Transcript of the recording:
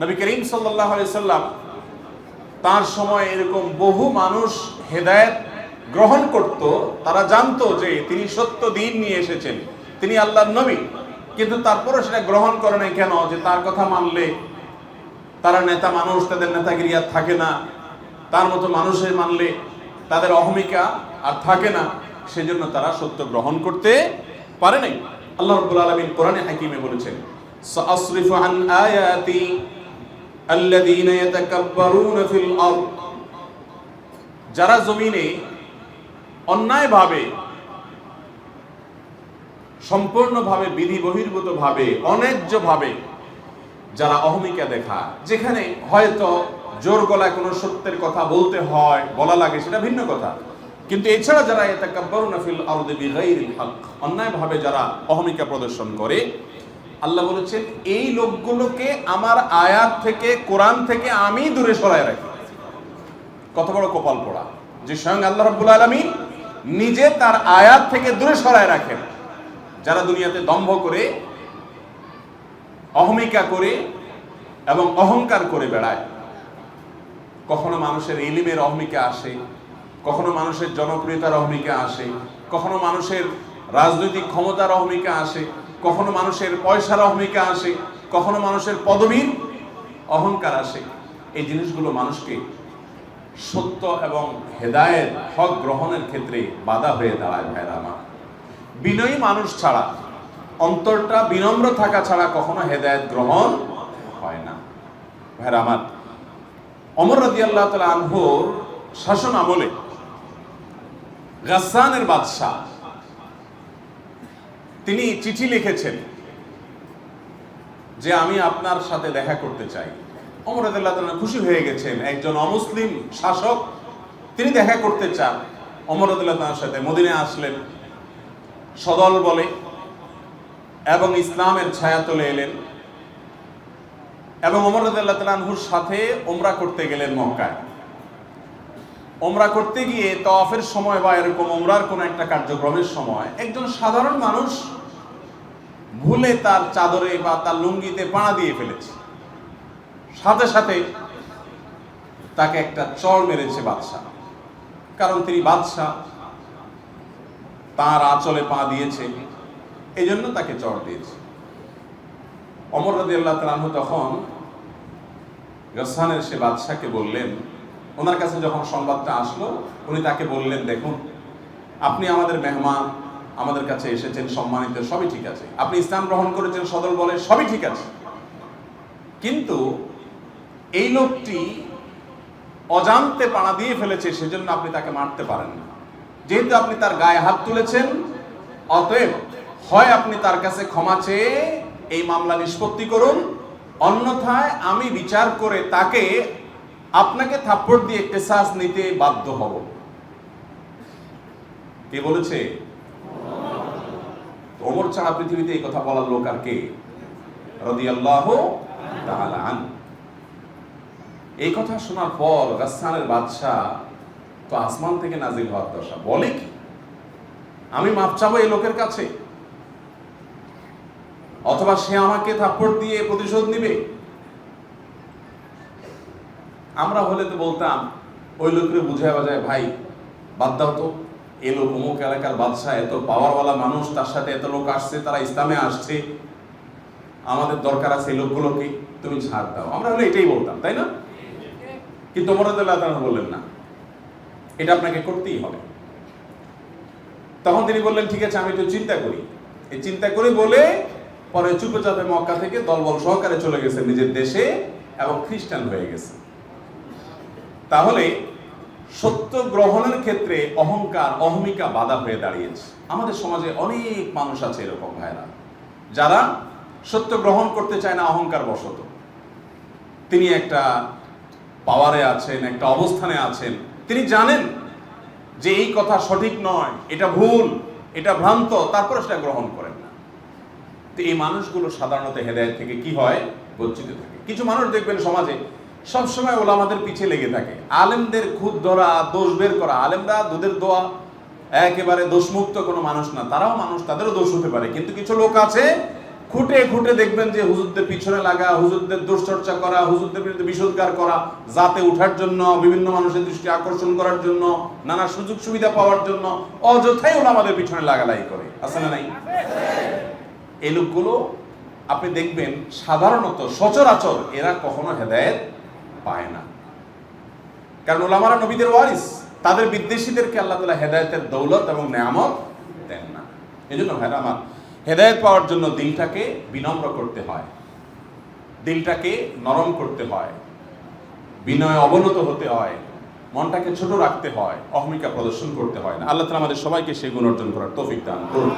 নবী করিম সাল্লাহ সাল্লাম তার সময় এরকম বহু মানুষ হেদায়েত গ্রহণ করত, তারা জানতো যে তিনি সত্য দিন নিয়ে এসেছেন, তিনি আল্লাহর নবী। কিন্তু তারপরে সেটা গ্রহণ করে নাই কেন? যে তার কথা মানলে তারা নেতা মানুষ, তাদের নেতাগিরি আর থাকে না। তার মতো মানুষের মানলে তাদের অহমিকা আর থাকে না। সেজন্য তারা সত্য গ্রহণ করতে পারে নাই। আল্লাহ রাব্বুল আলামিন কোরআনে হাকিমে বলেছেন আয়াতি ইয়াতাকাব্বারুনা ফিল আরদ যারা জমিনে অন্যায়ভাবে, সম্পূর্ণভাবে বিধি বহির্ভূতভাবে অন্যায্যভাবে যারা অহমিকা দেখা যেখানে হয়তো জোর গলায় কোনো সত্যের কথা বলতে হয়, বলা লাগে, সেটা ভিন্ন কথা। কিন্তু এছাড়া যারা ইয়াতাকাব্বারুনা ফিল অন্যায়ভাবে যারা অহমিকা প্রদর্শন করে আল্লাহ বলেছেন, এই লোকগুলোকে আমার আয়াত থেকে, কোরআন থেকে আমি দূরে সরায় রাখি। কত বড় কপাল পড়া। যে স্বয়ং আল্লাহ রাব্বুল আলামিন নিজে তার আয়াত থেকে দূরে সরায় রাখেন। যারা দুনিয়াতে দম্ভ করে, অহমিকা করে এবং অহংকার করে বেড়ায়। কখনো মানুষের ইলিমের অহমিকা আসে, কখনো মানুষের জনপ্রিয়তার অহমিকা আসে, কখনো মানুষের রাজনৈতিক ক্ষমতার অহমিকা আসে কখনো মানুষের পয়সার অহমিকা আসে, কখনো মানুষের পদবীর অহংকার আসে। এই জিনিসগুলো মানুষকে সত্য এবং হেদায়ের হক গ্রহণের ক্ষেত্রে বাধা হয়ে দাঁড়ায় ভাইরা বিনয়ী মানুষ ছাড়া, অন্তরটা বিনম্র থাকা ছাড়া কখনো হেদায়েত গ্রহণ হয় না। ভাইরা আমার, অমর রাজি আল্লাহ তালা শাসন আমলে গাসানের বাদশাহ তিনি চিঠি লিখেছেন যে আমি আপনার সাথে দেখা করতে চাই। অমর তাআলা খুশি হয়ে গেছেন। একজন অমুসলিম শাসক, তিনি দেখা করতে চান। অমর সাথে মদিনায় আসলেন। সদল বলে এবং ইসলামের ছায়া তুলে এলেন। এবং অমর রাদিয়াল্লাহু তাআলা সাথে ওমরা করতে গেলেন মক্কায়। ওমরা করতে গিয়ে তফের সময় বা এরকম ওমরার কোনো একটা কার্যক্রমের সময় একজন সাধারণ মানুষ ভুলে তার চাদরে বা তার লুঙ্গিতে পাড়া দিয়ে ফেলেছে। সাথে সাথে তাকে একটা চর মেরেছে বাদশাহ। কারণ তিনি বাদশাহ, তার আঁচলে পা দিয়েছে এই জন্য তাকে চর দিয়েছে। অমর রাদি আল্লাহ তখন গসানের সে বাদশাহকে বললেন ওনার কাছে যখন সংবাদটা আসলো, উনি তাকে বললেন, দেখুন, আপনি আমাদের মেহমান, আমাদের কাছে এসেছেন, সম্মানিত, সবই ঠিক আছে। আপনি ইসলাম গ্রহণ করেছেন, সদল বলে, সবই ঠিক আছে। কিন্তু এই লোকটি অজান্তে পাড়া দিয়ে ফেলেছে, সেজন্য আপনি তাকে মারতে পারেন না। যেহেতু আপনি তার গায়ে হাত তুলেছেন, অতএব হয় আপনি তার কাছে ক্ষমা চেয়ে এই মামলা নিষ্পত্তি করুন। অন্যথায় আমি বিচার করে তাকে আপনাকে থাপ্পড় দিয়ে কেসাস নিতে বাধ্য হব। কে বলেছে? ওমর ছাড়া পৃথিবীতে এই কথা বলার লোক আর কে? রাদিয়াল্লাহু তাআলা আন এই কথা শোনার পর গাসসানের বাদশাহ তো আসমান থেকে নাজিল হওয়ার দশা। বলে কি? আমি মাপ চাবো এই লোকের কাছে? অথবা সে আমাকে থাপ্পড় দিয়ে প্রতিশোধ নিবে? আমরা হলে তো বলতাম, ওই লোককে বুঝায় বাজায়, ভাই, বাদ দাও তো। এ লোক অমুক এলাকার বাদশাহ, এত পাওয়ারওয়ালা মানুষ, তার সাথে এত লোক আসছে, তারা ইসলামে আসছে। আমাদের দরকার আছে এই লোকগুলোকে তুমি ছাড় দাও। আমরা হলে এটাই বলতাম, তাই না? কিন্তু মোরাদুল্লাহ বললেন না। এটা আপনাকে করতেই হবে। তখন তিনি বললেন, ঠিক আছে, আমি একটু চিন্তা করি। এই চিন্তা করে বলে পরে চুপে চাপে মক্কা থেকে দলবল সহকারে চলে গেছে নিজের দেশে এবং খ্রিস্টান হয়ে গেছে। তাহলে সত্য গ্রহণের ক্ষেত্রে অহংকার, অহমিকা বাধা হয়ে দাঁড়িয়েছে। আমাদের সমাজে অনেক মানুষ আছে এরকম ভাইরা যারা সত্য গ্রহণ করতে চায় না, অহংকার বশত। তিনি একটা পাওয়ারে আছেন, একটা অবস্থানে আছেন। তিনি জানেন যে এই কথা সঠিক নয়, এটা ভুল, এটা ভ্রান্ত, তারপরে সেটা গ্রহণ করেন না। তো এই মানুষগুলো সাধারণত হেদায়ত থেকে কি হয়? বঞ্চিত থাকে। কিছু মানুষ দেখবেন সমাজে সবসময় ওলামাদের পিছে লেগে থাকে। আলেমদের খুদ ধরা, দোষ বের করা, আলেমরা দুধের দোয়া, একেবারে দোষমুক্ত কোনো মানুষ না, তারাও মানুষ, তাদেরও দোষ হতে পারে। কিন্তু কিছু লোক আছে, খুঁটে খুঁটে দেখবেন যে হুজুরদের পিছনে লাগা, হুজুরদের দুশ্চর্চা করা, হুজুরদের বিরুদ্ধে বিষোদ্গার করা যাতে ওঠার জন্য, বিভিন্ন মানুষের দৃষ্টি আকর্ষণ করার জন্য, নানা সুযোগ সুবিধা পাওয়ার জন্য, অযথাই ওরা আমাদের পিছনে লাগালাই করে। আছে না নাই? এই লোকগুলো, আপনি দেখবেন, সাধারণত সচরাচর এরা কখনো হেদায়েত পায় না। কারণ ওলামারা নবীদের ওয়ারিস। তাদের বিদ্বেষীদেরকে আল্লাহ তালা হেদায়েতের দৌলত এবং নেয়ামত দেন না। এই জন্য ভাইরা আমার, হেদায়েত পাওয়ার জন্য দিলটাকে বিনম্র করতে হয়। দিলটাকে নরম করতে হয়। বিনয় অবনত হতে হয়। মনটাকে ছোট রাখতে হয়। অহমিকা প্রদর্শন করতে হয় না। আল্লাহ তালা আমাদের সবাইকে সেই গুণ অর্জন করার তৌফিক দান করুন।